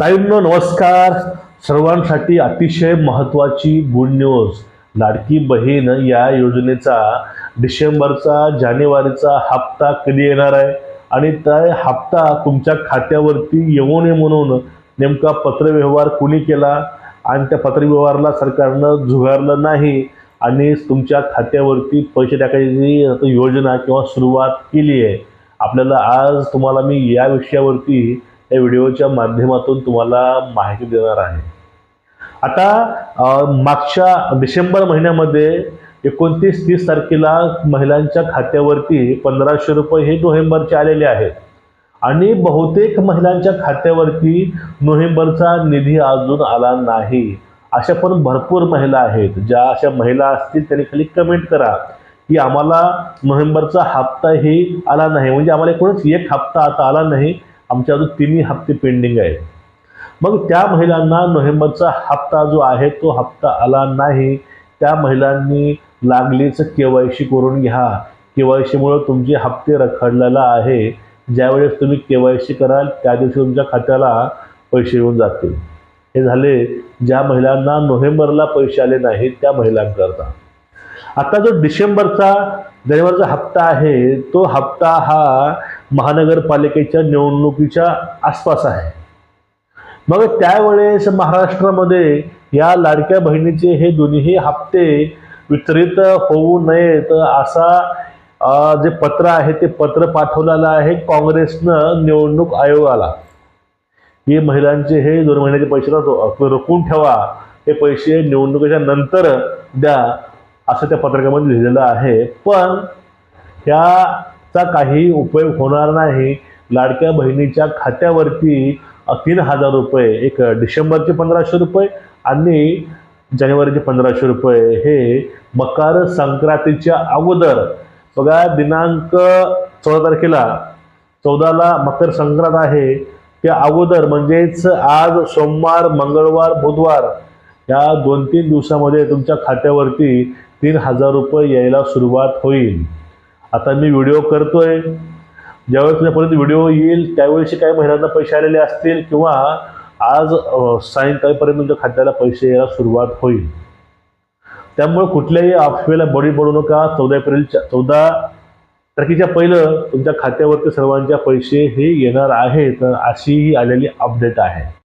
ताईंनो नमस्कार. सर्वांसाठी अतिशय महत्त्वाची गुड न्यूज लाडकी बहीण या योजनेचा डिसेंबरचा जानेवारीचा हप्ता कधी येणार आहे? आणि त्या हप्ता तुमच्या खात्यावरती येऊ नये म्हणून नेमका पत्रव्यवहार कुणी केला? आणि त्या पत्रव्यवहारला सरकारनं झुगारलं नाही. आणि तुमच्या खात्यावरती पैसे टाकायची आता योजना किंवा सुरुवात केली आहे. आपल्याला आज तुम्हाला मी या विषयावरती या व्हिडिओच्या माध्यमातून तुम्हाला माहिती देणार आहे. आता मागच्या डिसेंबर महिन्यामध्ये एकोणतीस तीस तारखेला महिलांच्या खात्यावरती पंधराशे रुपये हे नोव्हेंबरचे आलेले आहेत. आणि बहुतेक महिलांच्या खात्यावरती नोव्हेंबरचा निधी अजून आला नाही. अशा पण भरपूर महिला आहेत. ज्या अशा महिला असतील त्यांनी खाली कमेंट करा की आम्हाला नोव्हेंबरचा हप्ताही आला नाही. म्हणजे आम्हाला एकूणच एक हप्ता आता आला नाही. आमच्या अजून तिन्ही हप्ते पेंडिंग आहेत. मग त्या महिलांना नोव्हेंबरचा हप्ता जो आहे तो हप्ता आला नाही. त्या महिलांनी लागलीच के वाय सी करून घ्या. के वाय सीमुळं तुमचे हप्ते रखडलेला आहे. ज्यावेळेस तुम्ही के वाय सी कराल त्या दिवशी तुमच्या खात्याला पैसे येऊन जातील. हे झाले ज्या महिलांना नोव्हेंबरला पैसे आले नाहीत त्या महिलांकरता. आता जो डिसेंबरचा जानेवारीचा हप्ता आहे तो हप्ता हा महानगरपालिकेच्या निवडणुकीच्या आसपास आहे. मग त्यावेळेस महाराष्ट्रामध्ये या लाडक्या बहिणीचे हे दोन्ही हप्ते वितरित होऊ नयेत असा जे पत्र आहे ते पत्र पाठवलेलं आहे काँग्रेसनं निवडणूक आयोगाला. हे महिलांचे हे दोन महिन्याचे पैसे रोखून ठेवा. हे पैसे निवडणुकीच्या नंतर द्या असं त्या पत्रकामध्ये लिहिलेलं आहे. पण चा काही उपयोग होणार नाही. लाडक्या बहिणीच्या खात्यावरती तीन हजार रुपये एक डिसेंबरचे पंधराशे रुपये आणि जानेवारीचे पंधराशे रुपये हे मकर संक्रांतीच्या अगोदर. बघा दिनांक चौदा तारखेला चौदाला मकर संक्रांत आहे. त्या अगोदर म्हणजेच आज सोमवार मंगळवार बुधवार या दोन तीन दिवसामध्ये तुमच्या खात्यावरती तीन हजार रुपये यायला सुरुवात होईल. आता मी व्हिडिओ करतोय. ज्यावेळेस तुझ्यापर्यंत व्हिडिओ येईल त्यावेळेस काही महिलांना पैसे आलेले असतील किंवा आज सायंकाळीपर्यंत सायंकाळपर्यंत तुमच्या खात्याला पैसे यायला सुरुवात होईल. त्यामुळे कुठल्याही अफवेला बळी पडू नका. चौदा एप्रिलच्या चौदा तारखेच्या पहिलं तुमच्या खात्यावरती सर्वांच्या पैसे हे येणार आहेत. अशी ही आलेली अपडेट आहे.